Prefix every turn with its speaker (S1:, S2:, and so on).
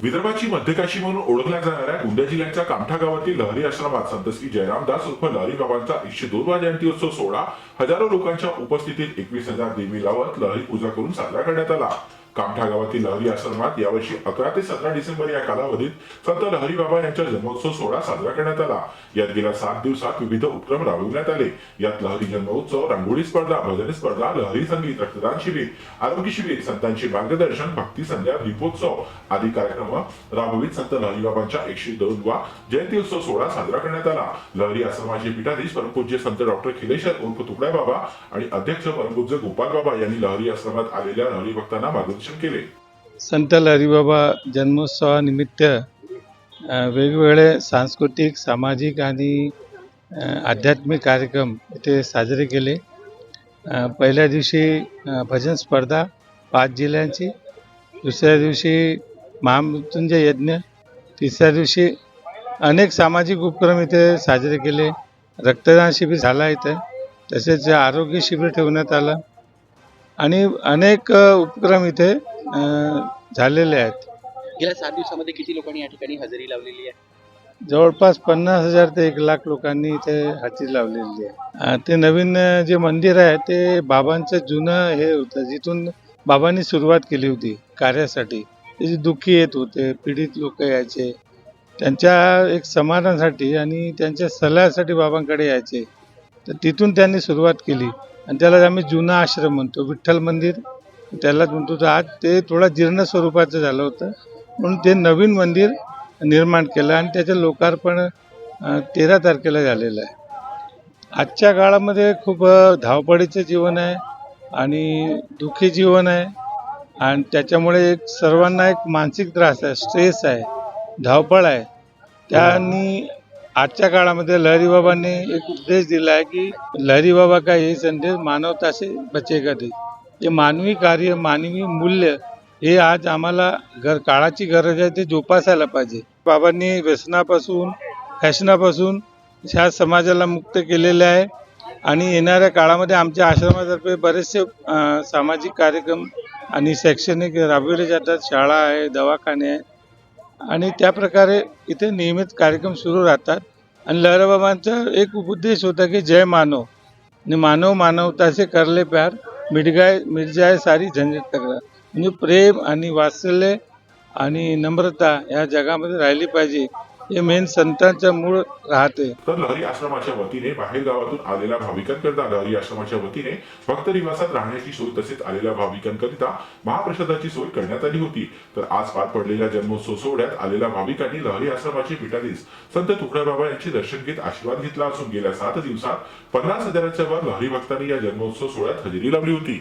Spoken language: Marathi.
S1: विदर्भाची मध्यकाशी म्हणून ओळखल्या जाणाऱ्या गोंदिया जिल्ह्याच्या कामठा गावातील लहरी आश्रमात संत श्री जयरामदास उर्फ लहरी बाबांचा एकशे दोन जयंती उत्सव सोहळा हजारो लोकांच्या उपस्थितीत एकवीस हजार देवी लावत लहरी पूजा करून साजरा करण्यात आला. कामठा गावातील लहरी आश्रमात यावर्षी अकरा ते सतरा डिसेंबर या कालावधीत संत लहरी बाबा यांचा जन्मोत्सव सोहळा साजरा करण्यात आला. यात गेल्या सात दिवसात विविध उपक्रम राबविण्यात आले. यात लहरी जन्मोत्सव रांगोळी स्पर्धा भजन स्पर्धा लहरी संगीत रक्तदान शिबिर आरोग्य शिबिर संतांचे मार्गदर्शन भक्ती संध्या दीपोत्सव आदी कार्यक्रम राबवित संत लहरी बाबांच्या एकशे दोन वा जयंती उत्सव सोहळा साजरा करण्यात आला. लहरी आश्रमाचे पीठाधीश परमपूज्य संत डॉक्टर खिलेश्वर उर्फ तुकड्या बाबा आणि अध्यक्ष परमपूज्य गोपाल बाबा यांनी लहरी आश्रमात आलेल्या लहरी भक्तांना मार्गदर्शन केले.
S2: संत हरिबाबा जन्मोत्सवानिमित्त वेगवेगळे सांस्कृतिक सामाजिक आणि आध्यात्मिक कार्यक्रम इथे साजरे केले. पहिल्या दिवशी भजन स्पर्धा पाच जिल्ह्यांची दुसऱ्या दिवशी महामृत्युंजय यज्ञ तिसऱ्या दिवशी अनेक सामाजिक उपक्रम इथे साजरे केले. रक्तदान शिबिर झाला इथे तसेच आरोग्य शिबिर ठेवण्यात आलं. आणि अनेक उपक्रम इथे झालेले आहेत.
S3: गेल्या सात दिवसामध्ये किती लोकांनी या ठिकाणी हजेरी लावलेली आहे?
S2: जवळपास पन्नास हजार ते एक लाख लोकांनी इथे हाती लावलेली आहे. ते नवीन जे मंदिर आहे ते बाबांचं जुनं हे होतं जिथून बाबांनी सुरुवात केली होती कार्यासाठी. ते जे दुःखी येत होते पीडित लोक यायचे त्यांच्या एक समाधानासाठी आणि त्यांच्या सल्ह्यासाठी बाबांकडे यायचे. तर तिथून त्यांनी सुरुवात केली. आणि त्याला आम्ही जुना आश्रम म्हणतो विठ्ठल मंदिर. त्यालाच म्हणतो तर आज ते थोडं जीर्ण स्वरूपाचं झालं होतं. म्हणून ते नवीन मंदिर निर्माण केलं आणि त्याचं लोकार्पण तेरा तारखेला झालेलं आहे. आजच्या काळामध्ये खूप धावपळीचं जीवन आहे आणि दुःखी जीवन आहे. आणि त्याच्यामुळे एक सर्वांना एक मानसिक त्रास आहे स्ट्रेस आहे धावपळ आहे. त्यांनी आजच्या काळामध्ये लहरी बाबांनी एक उपदेश दिला आहे की लहरी बाबा का हे संदेश मानवता से बचेगा दे हे मानवी कार्य मानवी मूल्य हे आज आम्हाला घर काळाची गरज आहे ते जोपासायला पाहिजे. बाबांनी व्यसनापासून फॅशनापासून ह्या समाजाला मुक्त केलेले आहे आणि येणाऱ्या काळामध्ये आमच्या आश्रमातर्फे बरेचसे सामाजिक कार्यक्रम आणि शैक्षणिक राबविले जातात. शाळा आहे दवाखाने आहे. आणि त्या प्रकारे इथे नियमित कार्यक्रम सुरू राहतात. आणि लहराबाबांचा एक उपदेश होता की जय मानव. आणि मानव मानवताचे करले प्यार मिडगाय मिरजाय सारी झंझट तक्रार. म्हणजे प्रेम आणि वात्सल्य आणि नम्रता या जगामध्ये राहिली पाहिजे. हे मेन संतांच्या मूळ राहते.
S1: तर लहरी आश्रमाच्या वतीने बाहेर गावातून आलेल्या भाविकांकरिता लहरी आश्रमाच्या वतीने भक्त निवासात राहण्याची सोय तसेच आलेल्या भाविकांकरिता महाप्रसादाची सोय करण्यात आली होती. तर आज पार पडलेल्या जन्मोत्सव सोहळ्यात आलेल्या भाविकांनी लहरी आश्रमाचे पीठाधीश संत तुकड्याबाबा बाबा यांचे दर्शन घेत आशीर्वाद घेतला असून गेल्या सात दिवसात पन्नास हजाराच्या वर लहरी भक्तांनी या जन्मोत्सव सोहळ्यात हजेरी लावली होती.